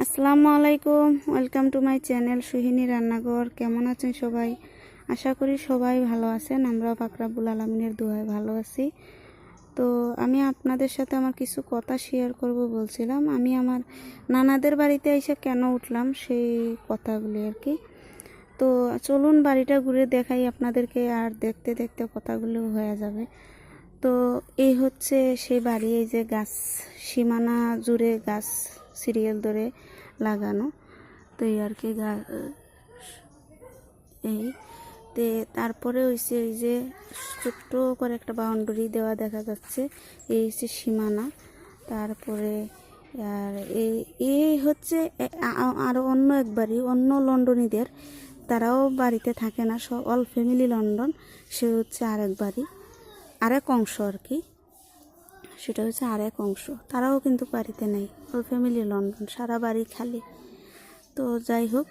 আসসালামু আলাইকুম, welcome to my channel Suhini Rannaghor. কেমন আছেন সবাই? আশা করি সবাই ভালো আছেন, আমরাও পাকরাবুল আলমিনের দোয়ায় ভালো আছি। তো আমি আপনাদের সাথে আমার কিছু কথা শেয়ার করব বলছিলাম। আমি আমার নানাদের বাড়িতে এসে কেন উঠলাম সেই কথাগুলি আর কি। তো চলুন বাড়িটা ঘুরে দেখাই আপনাদেরকে, আর দেখতে দেখতে কথাগুলো হয়ে যাবে। তো এই হচ্ছে সেই বাড়ি, এই যে গাছ, সীমানা জুড়ে গাছ সিরিয়াল ধরে লাগানো। তো এই আর কি এই। তে তারপরে হয়েছে এই যে ছোট্ট করে একটা বাউন্ডারি দেওয়া দেখা যাচ্ছে। এই হচ্ছে সীমানা। তারপরে আর এই এই হচ্ছে আরও অন্য এক বাড়ি অন্য লন্ডনীদের। তারাও বাড়িতে থাকে না, সব অল ফ্যামিলি লন্ডন। সে হচ্ছে আরেক বাড়ি আরেক অংশ আর কি। সেটা হচ্ছে আরেক অংশ। তারাও কিন্তু বাড়িতে নেই। অল ফ্যামিলি লন্ডন সারা বাড়ি খালি। তো যাই হোক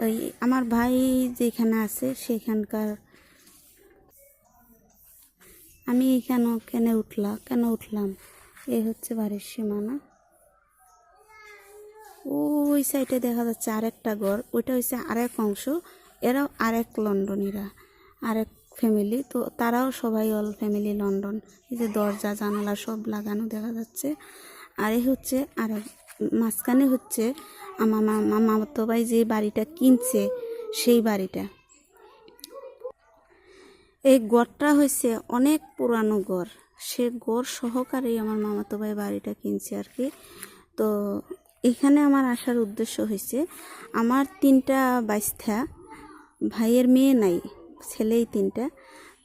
ওই আমার ভাই যেখানে আছে সেখানকার আমি কেন কেন উঠলাম কেন উঠলাম? এই হচ্ছে বাড়ির সীমানা। ওই সাইডে দেখা যাচ্ছে আরেকটা ঘর। ওইটা হচ্ছে আরেক অংশ। এরাও আরেক লন্ডনীরা। আরেক ফ্যামিলি তো তারাও সবাই অল ফ্যামিলি লন্ডন এই যে দরজা, জানালা সব লাগানো দেখা যাচ্ছে। আর এই হচ্ছে, আর মাঝখানে হচ্ছে, আমার মামা মামাতো ভাই যে বাড়িটা কিনছে, সেই বাড়িটা। এই গড়টা হয়েছে অনেক পুরানো গড় সে গড় সহকারেই আমার মামাতো ভাই বাড়িটা কিনছে আর কি। তো এখানে আমার আসার উদ্দেশ্য হয়েছে আমার তিনটা বাইস্থা ভাইয়ের মেয়ে নাই। ছেলেই তিনটা।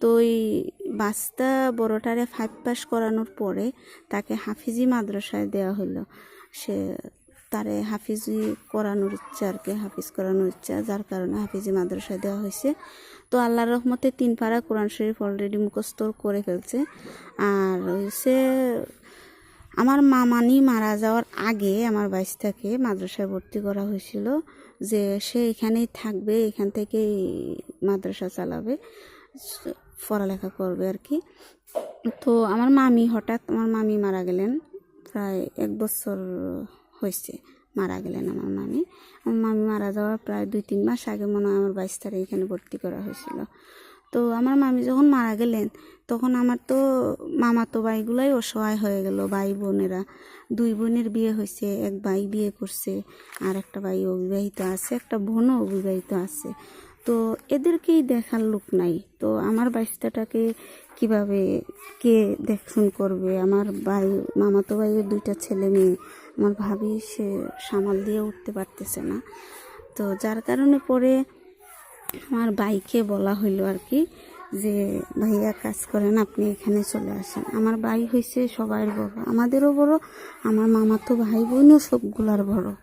তো ওই বাস্তা বড়টারে ফাইভ পাস করানোর পরে তাকে হাফিজি মাদ্রাসায় দেওয়া হলো সে তারে হাফিজি করানোর ইচ্ছা আর কি, হাফিজ করানোর ইচ্ছা, যার কারণে হাফিজি মাদ্রাসায় দেওয়া হয়েছে তো আল্লাহর রহমতে তিন পাড়া কোরআন শরীফ অলরেডি মুখস্থ করে ফেলছে। আর হচ্ছে আমার মামানি মারা যাওয়ার আগে আমার বাইশটাকে মাদ্রাসায় ভর্তি করা হয়েছিল যে সে এখানেই থাকবে, এখান থেকেই মাদ্রাসা চালাবে পড়ালেখা করবে আর কি। তো আমার মামি, হঠাৎ আমার মামি মারা গেলেন, প্রায় এক বছর হয়েছে মারা গেলেন আমার মামি। আমার মামি মারা যাওয়ার প্রায় দুই তিন মাস আগে মনে হয় আমার বাইশ তারিখ এখানে ভর্তি করা হয়েছিল। তো আমার মামি যখন মারা গেলেন তখন আমার তো মামাতো ভাইগুলাই অসহায় হয়ে গেল, ভাই বোনেরা। দুই বোনের বিয়ে হয়েছে, এক ভাই বিয়ে করছে, আর একটা ভাই অবিবাহিত আছে, একটা বোনও অবিবাহিত আছে। তো এদেরকেই দেখার লোক নাই। তো আমার বাচ্চাটাকে কীভাবে কে দেখশুন করবে? আমার ভাই, মামাতো ভাইয়ের দুইটা ছেলে মেয়ে। আমার ভাবি, সে সামাল দিয়ে উঠতে পারতেছে না। তো যার কারণে পরে আমার বাইকে বলা হইল আর কি যে, ভাইয়া, কাজ করেন, আপনি এখানে চলে আসেন। আমার ভাই হয়েছে সবার বড়। আমাদেরও বড়, আমার মামা তো ভাই বোনও সবগুলার বড়।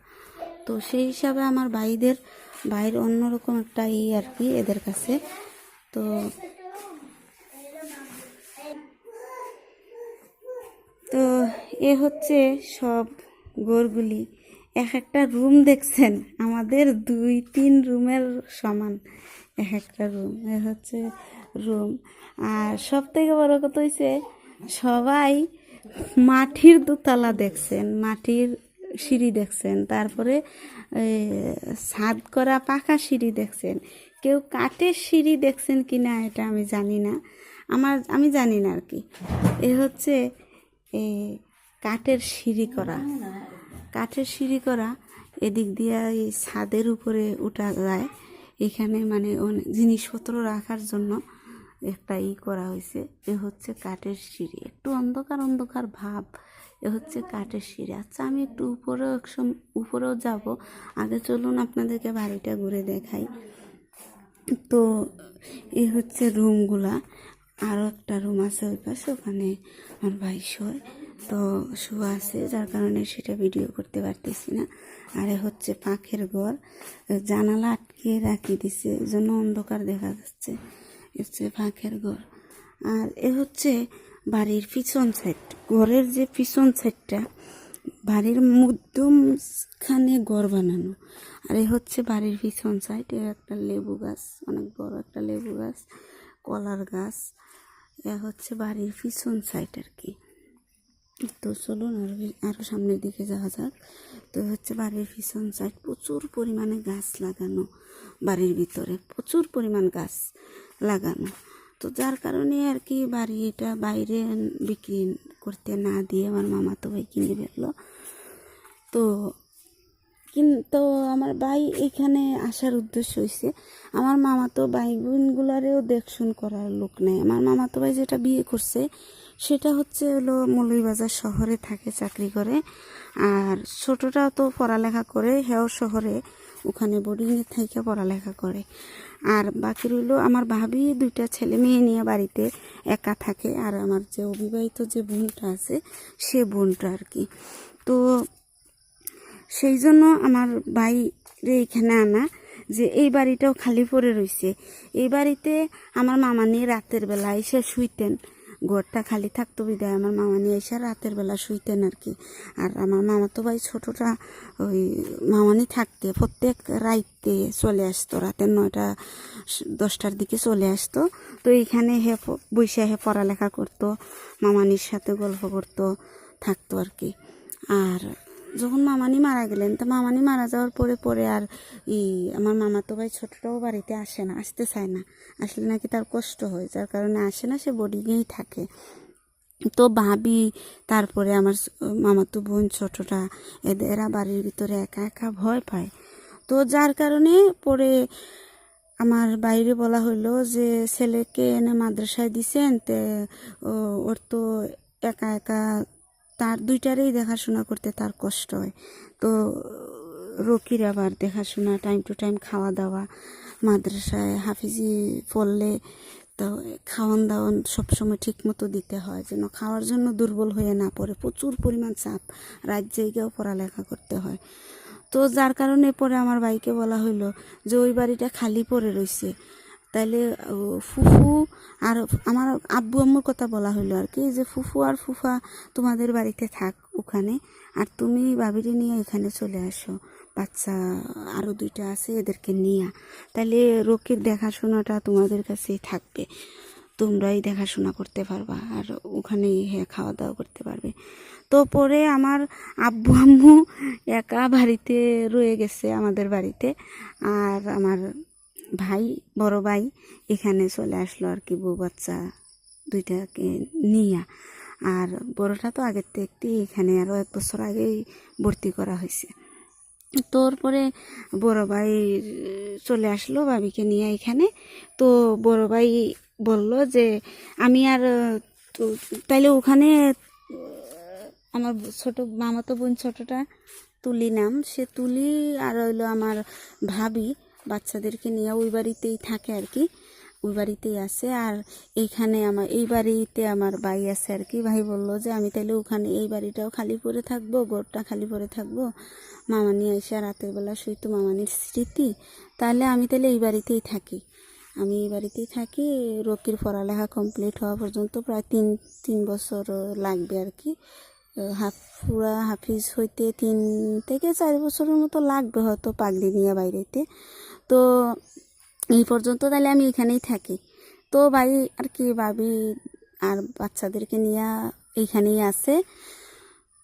তো সেই হিসাবে আমার ভাইদের, ভাইয়ের অন্যরকম একটা ই আর কি এদের কাছে। তো তো এ হচ্ছে সব গোরগুলি। এক একটা রুম দেখছেন? আমাদের দুই, তিন রুমের সমান এক একটা রুম। এ হচ্ছে রুম আর সব থেকে বড় কথা হয়েছে সবাই মাটির দোতলা দেখছেন, মাটির সিঁড়ি দেখছেন, তারপরে ছাদ করা পাকা সিঁড়ি দেখছেন। কেউ কাঠের সিঁড়ি দেখছেন কি না এটা আমি জানি না। আমার, আমি জানি না আর কি। এ হচ্ছে কাঠের সিঁড়ি করা। কাঠের সিঁড়ি করা এদিক দিয়ে এই ছাদের উপরে উঠা যায়। এখানে মানে অনেক জিনিসপত্র রাখার জন্য একটা ই করা হয়েছে এ হচ্ছে কাঠের সিঁড়ি। একটু অন্ধকার অন্ধকার ভাব, এ হচ্ছে কাঠের সিঁড়ি। আচ্ছা আমি একটু উপরেও একসম উপরেও যাব। আগে চলুন আপনাদেরকে বাড়িটা ঘুরে দেখাই। তো, এ হচ্ছে রুমগুলা। আরও একটা রুম আছে ওই পাশে, ওখানে আমার ভাই শোয়। তো, শোয়া আছে, যার কারণে সেটা ভিডিও করতে পারতেছি না। আর এ হচ্ছে পাখের ঘর। জানালা আটকে রাখি দিছে জন্য অন্ধকার দেখা যাচ্ছে। হচ্ছে ফাঁকের ঘর। আর এ হচ্ছে বাড়ির পিছন সাইড ঘরের যে পিছন সাইডটা বাড়ির মধ্যমখানে ঘর বানানো। আর এ হচ্ছে বাড়ির পিছন সাইড এ একটা লেবু গাছ, অনেক বড় একটা লেবু গাছ, কলার গাছ। এ হচ্ছে বাড়ির পিছন সাইড আর কি তো চলুন আরও আরও সামনের দিকে যাওয়া যাক। তো হচ্ছে বাড়ির পিছন সাইড প্রচুর পরিমাণে গাছ লাগানো বাড়ির ভিতরে। প্রচুর পরিমাণ গাছ। লাগানো। তো যার কারণে আর কি বাড়ি এটা বাইরে বিক্রি করতে না দিয়ে আমার মামা তো ভাই কিনে ফেলল। তো কিন্তু আমার ভাই এখানে আসার উদ্দেশ্য হয়েছে আমার মামা তো ভাই বোনগুলারেও দেখশুন করার লোক নেই। আমার মামা তো ভাই যেটা বিয়ে করছে, সেটা হচ্ছে হলো মৌলভীবাজার শহরে থাকে, চাকরি করে। আর ছোটটা তো পড়ালেখা করে, হেও শহরে, ওখানে বোর্ডিংয়ে থেকে পড়ালেখা করে। আর বাকি রইল আমার ভাবি, দুইটা ছেলে মেয়ে নিয়ে বাড়িতে একা থাকে। আর আমার যে অবিবাহিত যে বোনটা আছে, সে বোনটা আর কি। তো সেই জন্য আমার বাইরে এখানে আনা যে এই বাড়িটাও খালি পড়ে রয়েছে এই বাড়িতে আমার মামা নিয়ে রাতের বেলা এসে শুইতেন। ঘরটা খালি থাকতো বিদায়। আমার মামা নিয়ে এসে রাতের বেলা শুইতেন আর কি। আর আমার মামা তো ভাই ছোটোটা, ওই মামানি থাকতে, প্রত্যেক রাইতে চলে আসতো, রাতের নয়টা, দশটার দিকে চলে আসতো। তো এইখানে হে বৈশা হে পড়ালেখা করতো, মামানির সাথে গল্প করতো, থাকতো আর কি। আর যখন মামানি মারা গেলেন, তো মামানি মারা যাওয়ার পরে পরে আর ই, আমার মামা তো ভাই ছোটটাও বাড়িতে আসে না, আসতে চায় না। আসলে নাকি তার কষ্ট হয়, যার কারণে আসে না, সে বোর্ডিংয়েই থাকে। তো ভাবি, তারপরে আমার মামাতো বোন ছোটটা এদের এরা বাড়ির ভিতরে একা একা ভয় পায়। তো যার কারণে পরে আমার বাইরে বলা হইল যে, ছেলেকে এনে মাদ্রাসায় দিছেন, তে ওর তো একা একা তার দুইটারেই দেখাশোনা করতে তার কষ্ট হয়। তো রকির আবার দেখাশোনা টাইম টু টাইম খাওয়া দাওয়া মাদ্রাসায় হাফিজি পড়লে তো খাওয়ান দাওয়ান সবসময় ঠিক মতো দিতে হয়, যেন খাওয়ার জন্য দুর্বল হয়ে না পড়ে। প্রচুর পরিমাণ চাপ, রাত জায়গাও পড়ালেখা করতে হয়। তো যার কারণে পরে আমার ভাইকে বলা হইল যে, ওই বাড়িটা খালি পড়ে রয়েছে তাইলে ফুফু আর আমার আব্বু আম্মুর কথা বলা হইল আর কি, যে ফুফু আর ফুফা তোমাদের বাড়িতে থাক ওখানে, আর তুমি বাবিরে নিয়ে এখানে চলে আসো। বাচ্চা আরও দুইটা আছে, এদেরকে নিয়ে। তাহলে রকির দেখাশোনাটা তোমাদের কাছেই থাকবে। তোমরাই দেখাশোনা করতে পারবা আর ওখানেই হ্যাঁ খাওয়া দাওয়া করতে পারবে। তো পরে আমার আব্বু আম্মু একা বাড়িতে রয়ে গেছে আমাদের বাড়িতে, আর আমার ভাই, বড় ভাই এখানে চলে আসলো আর কি, বউ বাচ্চা দুইটাকে নিয়ে। আর বড়টা তো আগের থেকে এখানে আরও এক বছর আগেই ভর্তি করা হয়েছে। তোর পরে বড় ভাই চলে আসলো ভাবিকে নিয়ে এখানে। তো বড় ভাই বলল যে, আমি আর তাইলে ওখানে, আমার ছোট মামাতো বোন ছোটটা তুলি নাম। সে তুলি আর হইল আমার ভাবি। বাচ্চাদেরকে নিয়ে ওই বাড়িতেই থাকে আর কি। ওই বাড়িতেই আছে। আর এইখানে আমার, এই বাড়িতে আমার ভাই আছে আর কি। ভাই বলল যে, আমি তাহলে ওখানে এই বাড়িটাও খালি পড়ে থাকব, ঘরটা খালি পড়ে থাকব। মামানি এসে রাতের বেলা শুইতো মামানির স্মৃতি। তাহলে আমি তাহলে এই বাড়িতেই থাকি। আমি এই বাড়িতেই থাকি। রকির পড়ালেখা কমপ্লিট হওয়া পর্যন্ত প্রায় তিন তিন বছর লাগবে আর কি। হাফ, পুরা হাফিজ হইতে তিন থেকে চার বছরের মতো লাগবে হয়তো পাগড়ি নিয়ে বাইরেতে। তো এই পর্যন্ত তাহলে আমি এখানেই থাকি। তো ভাই, আর কি ভাবি? আর বাচ্চাদেরকে নিয়ে এইখানেই আছে।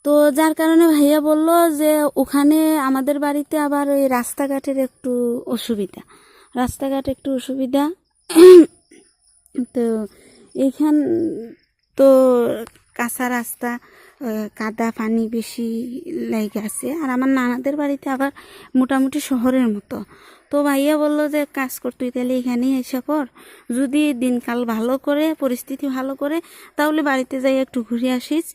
তো যার কারণে ভাইয়া বলল যে, ওখানে আমাদের বাড়িতে আবার ওই রাস্তাঘাটের একটু অসুবিধা। রাস্তাঘাট একটু অসুবিধা। তো এইখান, তো কাঁচা রাস্তা কাদা পানি বেশি লেগে আছে। আর আমার নানাদের বাড়িতে আবার মোটামুটি শহরের মতো। তো ভাইয়া বলল যে, কাজ কর তুই তাহলে এখানেই এসে কর যদি দিনকাল ভালো করে, পরিস্থিতি ভালো করে, তাহলে বাড়িতে যাই একটু ঘুরে আসিস।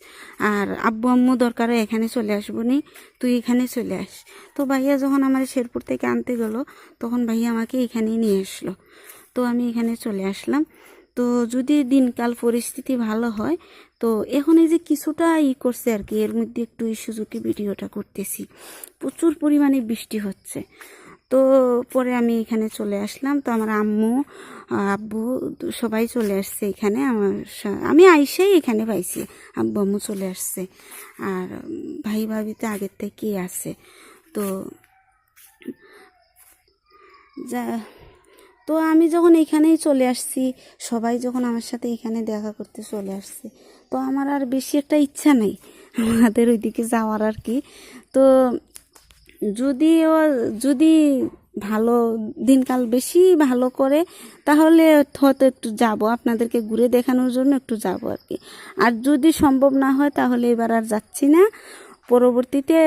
আর আব্বু আম্মু দরকার এখানে চলে আসব নি তুই এখানে চলে আস তো ভাইয়া যখন আমার শেরপুর থেকে আনতে গেল, তখন ভাইয়া আমাকে এখানেই নিয়ে আসলো। তো আমি এখানে চলে আসলাম। তো যদি দিনকাল পরিস্থিতি ভালো হয়, তো এখন এই যে কিছুটা ই করছে আর কি, এর মধ্যে একটু এই সুযোগে ভিডিওটা করতেছি। প্রচুর পরিমাণে বৃষ্টি হচ্ছে। তো পরে আমি এখানে চলে আসলাম। তো আমার আম্মু, আব্বু সবাই চলে আসছে এখানে। আমার আমি আইসেই এখানে পাইছি। আব্বু আম্মু চলে আসছে। আর ভাই ভাবি তো আগের থেকেই আছে। তো যা, তো আমি যখন এখানেই চলে আসছি, সবাই যখন আমার সাথে এখানে দেখা করতে চলে আসছে, তো আমার আর বেশি একটা ইচ্ছা নেই। আমাদের ওইদিকে যাওয়ার আর কি। তো যদি ও যদি ভালো, দিনকাল বেশি ভালো করে, তাহলে হয়তো একটু যাব। আপনাদেরকে ঘুরে দেখানোর জন্য একটু যাব আর কি। আর যদি সম্ভব না হয়, তাহলে এবার আর যাচ্ছি না। পরবর্তীতে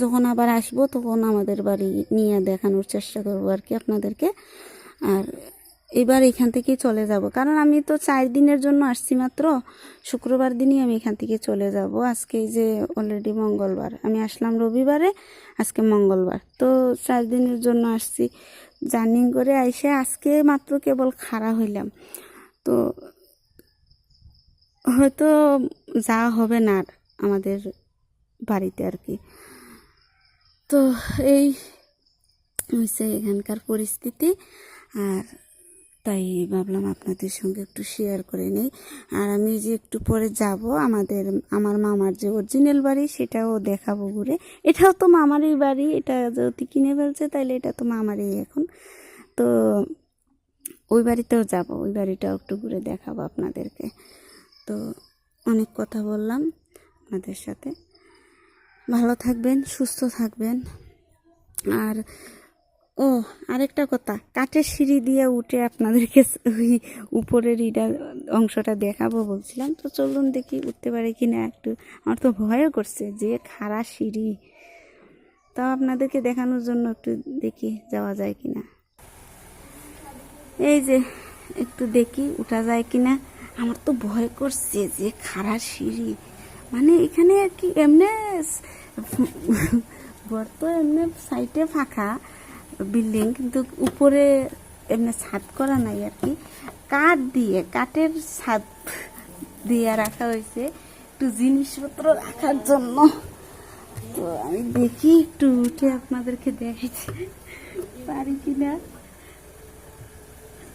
যখন আবার আসব, তখন আমাদের বাড়ি নিয়ে দেখানোর চেষ্টা করব আর কি আপনাদেরকে। আর এবার এখান থেকেই চলে যাব। কারণ আমি তো চার দিনের জন্য আসছি মাত্র। শুক্রবার দিনই আমি এখান থেকে চলে যাব। আজকে যে অলরেডি মঙ্গলবার। আমি আসলাম রবিবারে, আজকে মঙ্গলবার। তো চার দিনের জন্য আসছি। জার্নিং করে আইসে আজকে মাত্র কেবল খাড়া হইলাম। তো হয়তো যাওয়া হবে না আমাদের বাড়িতে আর কি। তো এই হয়েছে এখানকার পরিস্থিতি। আর তাই ভাবলাম আপনাদের সঙ্গে একটু শেয়ার করে নিই। আর আমি যে একটু পরে যাব, আমাদের, আমার মামার যে অরিজিনাল বাড়ি, সেটাও দেখাবো ঘুরে। এটাও তো মামারই বাড়ি, এটা যদি কিনে ফেলছে তাহলে এটা তো মামারই এখন। তো ওই বাড়িতেও যাব, ওই বাড়িটাও একটু ঘুরে দেখাবো আপনাদেরকে। তো অনেক কথা বললাম আপনাদের সাথে। ভালো থাকবেন, সুস্থ থাকবেন। আর ও, আরেকটা কথা। কাঠের সিঁড়ি দিয়ে উঠে আপনাদেরকে ওই উপরের ইটা অংশটা দেখাবো বলছিলাম। তো চলুন দেখি উঠতে পারে কি না একটু। আমার তো ভয়ও করছে যে খাড়া সিঁড়ি। তাও আপনাদেরকে দেখানোর জন্য একটু দেখি যাওয়া যায় কি না এই যে, একটু দেখি উঠা যায় কি না আমার তো ভয় করছে যে খাড়া সিঁড়ি। মানে এখানে আর কি এমনি ঘর তো এমনি সাইডে ফাঁকা। বিল্ডিং, কিন্তু উপরে এমনি ছাদ করা নাই আর কি। কাঠ দিয়ে, কাঠের ছাদ দিয়ে রাখা হয়েছে একটু জিনিসপত্র রাখার জন্য। তো আমি দেখি একটু উঠে আপনাদেরকে দেখাচ্ছি। পারি কিনা?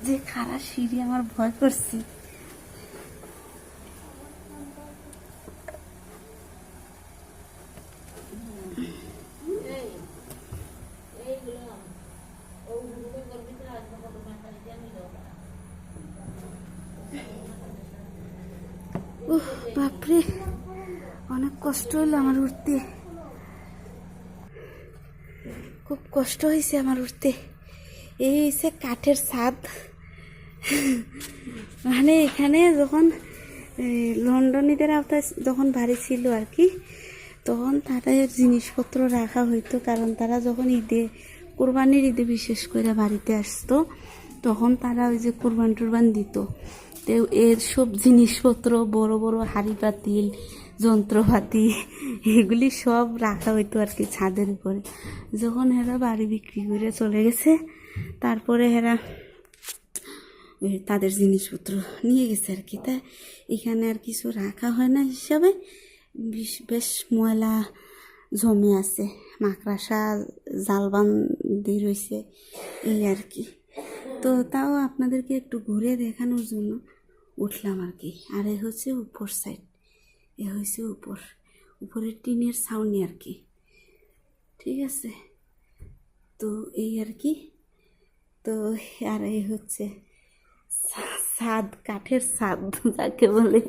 যে খারাপ সিঁড়ি, আমার ভয় করছে উহ, বাপরে অনেক কষ্ট হলো আমার উঠতে। খুব কষ্ট হয়েছে আমার উঠতে। এই হয়েছে কাঠের ছাদ। মানে এখানে যখন লন্ডনীদের আওতায় যখন বাড়ি ছিল আর কি, তখন তাদের জিনিসপত্র রাখা হইতো, কারণ তারা যখন ঈদে, কোরবানির ঈদে বিশেষ করে বাড়িতে আসতো, তখন তারা ওই যে কোরবান টুরবান দিত। তো এর সব জিনিসপত্র, বড় বড় হাঁড়ি পাতিল যন্ত্রপাতি, এগুলি সব রাখা হইতো আর কি ছাদের উপরে। যখন এরা বাড়ি বিক্রি করে চলে গেছে, তারপরে ওই তাদের জিনিসপত্র নিয়ে গেছে আর কি। তা এখানে আর কিছু রাখা হয় না হিসাবে। বেশ বেশ ময়লা জমে আছে, মাকড়াসা জালবান দিয়ে রয়েছে, এই আর কি। তো তাও আপনাদেরকে একটু ঘুরে দেখানোর জন্য উঠলাম আর কি। আর এ হচ্ছে উপর সাইড এ হয়েছে উপর, উপরের টিনের ছাউনি আর কি। ঠিক আছে? তো এই আর কি। তো আর এই হচ্ছে সা- ছাদ কাঠের ছাদ যাকে বলে।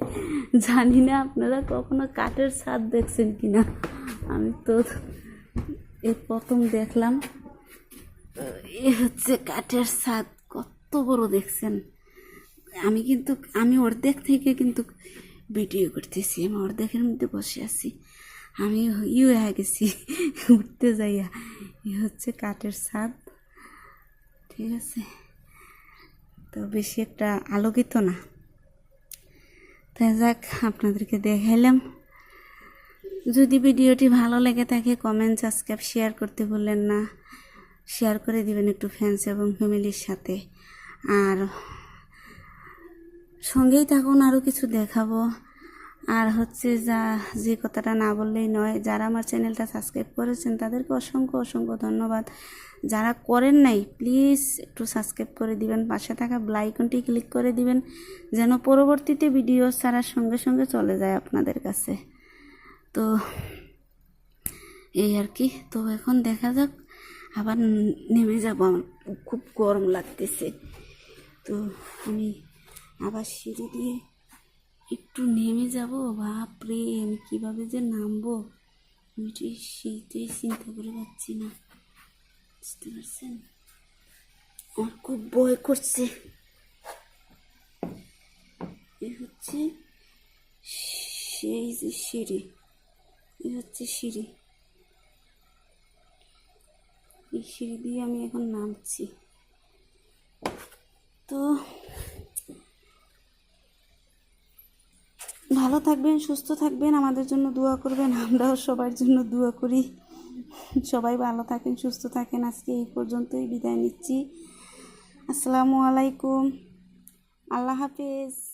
জানি না আপনারা কখনো কাঠের ছাদ দেখছেন কি না আমি তো এই প্রথম দেখলাম। এ হচ্ছে কাঠের ছাদ কত বড় দেখছেন। আমি কিন্তু, আমি অর্ধেক থেকে কিন্তু ভিডিও করতেছি, আমি অর্ধেকের মধ্যে বসে আছি। আমি ইউ হয়ে গেছি উঠতে যাইয়া। এ হচ্ছে কাঠের ছাদ, ঠিক আছে? তো বেশি একটা আলোকিত না। তাই যাক, আপনাদেরকে দেখাইলাম। যদি ভিডিওটি ভালো লেগে থাকে কমেন্ট সাবস্ক্রাইব শেয়ার করতে ভুললেন না। শেয়ার করে দিবেন একটু ফ্যান্স এবং ফ্যামিলির সাথে। আর সঙ্গেই থাকুন আরও কিছু দেখাবো। আর হচ্ছে যা, যে কথাটা না বললেই নয়, যারা আমার চ্যানেলটা সাবস্ক্রাইব করেছেন, তাদেরকে অসংখ্য অসংখ্য ধন্যবাদ। যারা করেন নাই, প্লিজ একটু সাবস্ক্রাইব করে দিবেন, পাশে থাকা ব্লাইকনটি ক্লিক করে দিবেন, যেন পরবর্তীতে ভিডিও ছাড়ার সঙ্গে সঙ্গে চলে যায় আপনাদের কাছে। তো, এই আর কি। তো এখন দেখা যাক, আবার নেমে যাব খুব গরম লাগতেছে। তো আমি আবার সিঁড়ি দিয়ে একটু নেমে যাব, বাপরে, আমি কীভাবে যে নামবো? আমি তো চিন্তা করে পাচ্ছি না। বুঝতে পারছেন? আমার খুব ভয় করছে। এ হচ্ছে সেই যে সিঁড়ি। এ হচ্ছে সিঁড়ি। এই সিঁড়ি দিয়ে আমি এখন নামছি। তো ভালো থাকবেন, সুস্থ থাকবেন, আমাদের জন্য দোয়া করবেন, আমরাও সবার জন্য দোয়া করি। সবাই ভালো থাকেন, সুস্থ থাকেন। আজকে এই পর্যন্তই বিদায় নিচ্ছি। আসসালামু আলাইকুম। আল্লাহ হাফেজ।